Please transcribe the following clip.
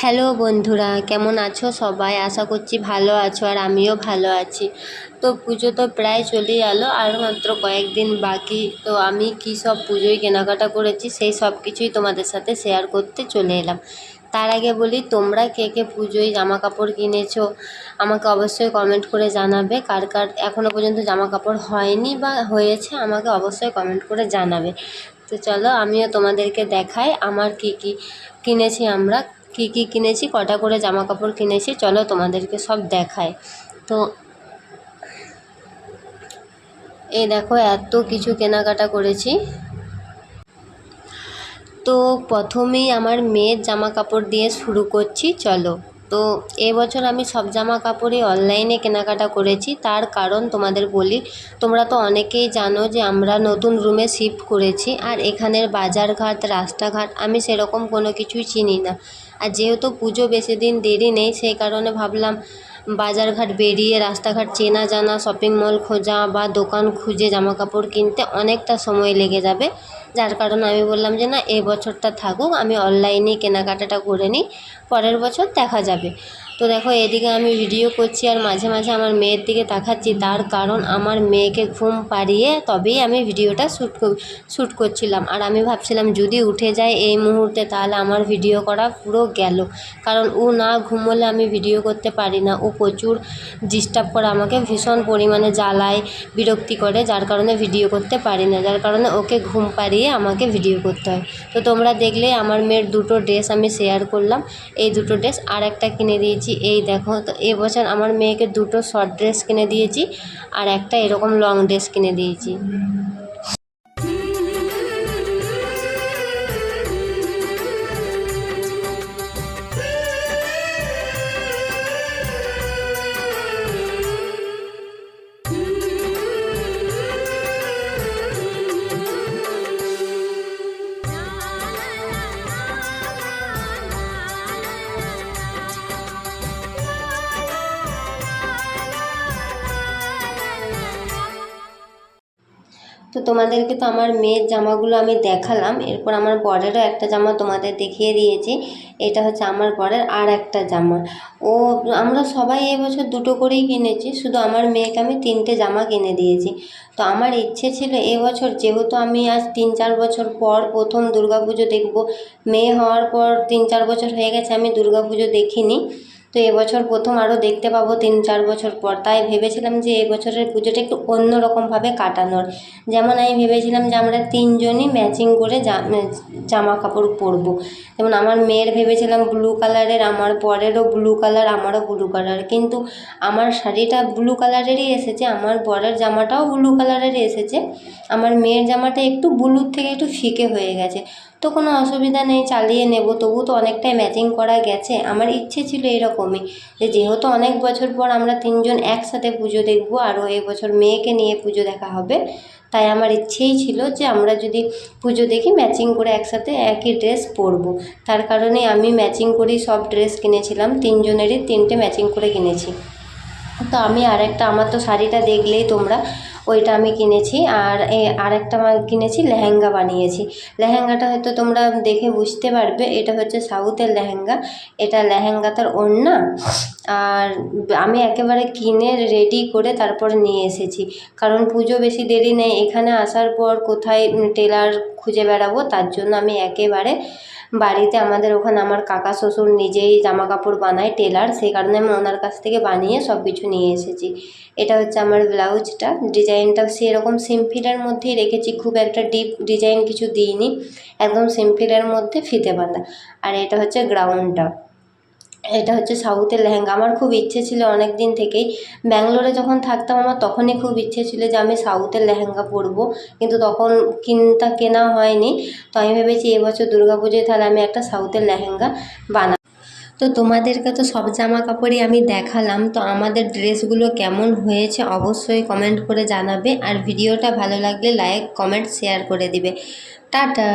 Hello বন্ধুরা, কেমন আছো সবাই? আশা করছি ভালো আছো আর আমিও ভালো আছি। তো পুজো তো প্রায় চলেই এলো, আর মাত্র কয়েকদিন বাকি। তো আমি কী সব পুজোয় কেনাকাটা করেছি, সেই সব কিছুই তোমাদের সাথে শেয়ার করতে চলে এলাম। তার আগে বলি, তোমরা কে কে পুজোয় জামা কাপড় কিনেছো? আমাকে অবশ্যই কমেন্ট করে জানাবে। কার কার এখনও পর্যন্ত জামা কাপড় হয়নি বা হয়েছে, আমাকে অবশ্যই কমেন্ট করে জানাবে। তো চলো আমিও তোমাদেরকে দেখাই, আমার কী কী কিনেছি আমরা। কী কী কিনেছি, কটা করে জামা কাপড় কিনেছি, চলো তোমাদেরকে সব দেখায় তো এই দেখো, এত কিছু কেনাকাটা করেছি। তো প্রথমেই আমার মেয়ের জামা কাপড় দিয়ে শুরু করছি, চলো। তো এবছর আমি সব জামা কাপড়ই অনলাইনে কেনাকাটা করেছি, তার কারণ তোমাদের বলি, তোমরা তো অনেকেই জানো যে আমরা নতুন রুমে শিফট করেছি, আর এখানের বাজারঘাট, রাস্তাঘাট, আমি সেরকম কোনো কিছুই চিনি না। আর যেহেতু পুজো বেশি দিন দেরি নেই, সেই কারণে ভাবলাম বাজারঘাট বেরিয়ে রাস্তাঘাট চেনা জানা শপিং মল খোঁজা বা দোকান খুঁজে জামাকাপড় কিনতে অনেকটা সময় লেগে যাবে। যার কারণে আমি বললাম যে, না এ বছরটা থাকুক, আমি অনলাইনেই কেনাকাটাটা করে নিই, পরের বছর দেখা যাবে। তো দেখো, এদিকে আমি ভিডিও করছি আর মাঝে মাঝে আমার মেয়ের দিকে তাকাচ্ছি। তার কারণ আমার মেয়েকে ঘুম পাড়িয়ে তবেই আমি ভিডিওটা শ্যুট শ্যুট করছিলাম। আর আমি ভাবছিলাম, যদি উঠে যায় এই মুহূর্তে, তাহলে আমার ভিডিও করা পুরো গেল। কারণ ও না ঘুমোলে আমি ভিডিও করতে পারি না। ও প্রচুর ডিস্টার্ব করে আমাকে, ভীষণ পরিমাণে জ্বালায়, বিরক্তি করে, যার কারণে ভিডিও করতে পারি না। যার কারণে ওকে ঘুম পাড়িয়ে আমাকে ভিডিও করতে হয়। তো তোমরা দেখলে আমার মেয়ের দুটো ড্রেস আমি শেয়ার করলাম। এই দুটো ড্রেস আর একটা কিনে দিয়েছি। এই দেখো, তো এবছর আমার মেয়েকে দুটো শর্ট ড্রেস কিনে দিয়েছি আর একটা এরকম লং ড্রেস কিনে দিয়েছি। তো তোমাদেরকে তো আমার মেয়ের জামাগুলো আমি দেখালাম। এরপর আমার বরেরও একটা জামা তোমাদের দেখিয়ে দিয়েছি। এটা হচ্ছে আমার বরের আর একটা জামা। ও, আমরা সবাই এবছর দুটো করেই কিনেছি। শুধু আমার মেয়েকে আমি তিনটে জামা কিনে দিয়েছি। তো আমার ইচ্ছে ছিল এবছর যেহেতু আমি আজ তিন চার বছর পর প্রথম দুর্গা পুজো দেখব, মেয়ে হওয়ার পর তিন চার বছর হয়ে গেছে, আমি দুর্গা পুজো দেখিনি। তো এবছর প্রথম আরও দেখতে পাবো তিন, চার বছর পর। তাই ভেবেছিলাম যে এবছরের পুজোটা একটু অন্য রকমভাবে কাটানোর। যেমন আমি ভেবেছিলাম যে আমরা তিনজনই ম্যাচিং করে জামা কাপড় পরবো। যেমন আমার মেয়ের ভেবেছিলাম ব্লু কালারের আমার বরেরও ব্লু কালার আমারও ব্লু কালার কিন্তু আমার শাড়িটা ব্লু কালারেরই এসেছে, আমার বরের জামাটাও ব্লু কালারেরই এসেছে। আমার মেয়ের জামাটা একটু ব্লুর থেকে একটু ফিকে হয়ে গেছে। তো কোনো অসুবিধা নেই, চালিয়ে নেব। তবু তো অনেকটাই ম্যাচিং করা গেছে। আমার ইচ্ছে ছিল এরকমই যে যেহেতু অনেক বছর পর আমরা তিনজন একসাথে পুজো দেখব, আরও এবছর মেয়েকে নিয়ে পুজো দেখা হবে, তাই আমার ইচ্ছেই ছিল যে আমরা যদি পুজো দেখি ম্যাচিং করে একসাথে একই ড্রেস পরবো। তার কারণে আমি ম্যাচিং করেই সব ড্রেস কিনেছিলাম, তিনজনেরই তিনটে ম্যাচিং করে কিনেছি। তো আমি আর একটা আমার তো শাড়িটা দেখলেই তোমরা ওইটা আমি কিনেছি আর আরেকটা কিনেছি, লেহেঙ্গা বানিয়েছি। লেহেঙ্গাটা হয়তো তোমরা দেখে বুঝতে পারবে, এটা হচ্ছে সাউথের লেহেঙ্গা। এটা লেহেঙ্গা তার ওড়না। আর আমি একেবারে কিনে রেডি করে তারপর নিয়ে এসেছি। কারণ পুজো বেশি দেরি নেই, এখানে আসার পর কোথায় টেলার খুঁজে বেড়াবো, তার জন্য আমি একেবারে বাড়িতে আমাদের ওখানে আমার কাকা শ্বশুর নিজেই জামা কাপড় বানায়, টেলার। সেই কারণে আমি ওনার কাছ থেকে বানিয়ে সব কিছু নিয়ে এসেছি। এটা হচ্ছে আমার ব্লাউজটা ডিজাইনটা সেরকম সিম্পিলের মধ্যেই রেখেছি, খুব একটা ডিপ ডিজাইন কিছু দিইনি, একদম সিম্পিলের মধ্যে ফিতে বাঁধা। আর এটা হচ্ছে গ্রাউন্ডটা এটা হচ্ছে সাউথের লেহেঙ্গা। আমার খুব ইচ্ছে ছিল অনেক দিন থেকেই। ব্যাঙ্গালোরে যখন থাকতাম, আমার তখনই খুব ইচ্ছে ছিল যে আমি সাউথের লেহেঙ্গা পরবো। কিন্তু তখন কিনতা কেনা হয়নি। তো আমি ভেবেছি এবছর পুজোয় তাহলে আমি একটা সাউথের লেহেঙ্গা বানাবো। তো তোমাদেরকে তো সব জামা কাপড়ই আমি দেখালাম, তো আমাদের ড্রেসগুলো কেমন হয়েছে অবশ্যই কমেন্ট করে জানাবে। আর ভিডিওটা ভালো লাগলে লাইক কমেন্ট শেয়ার করে দিবে। টাটা!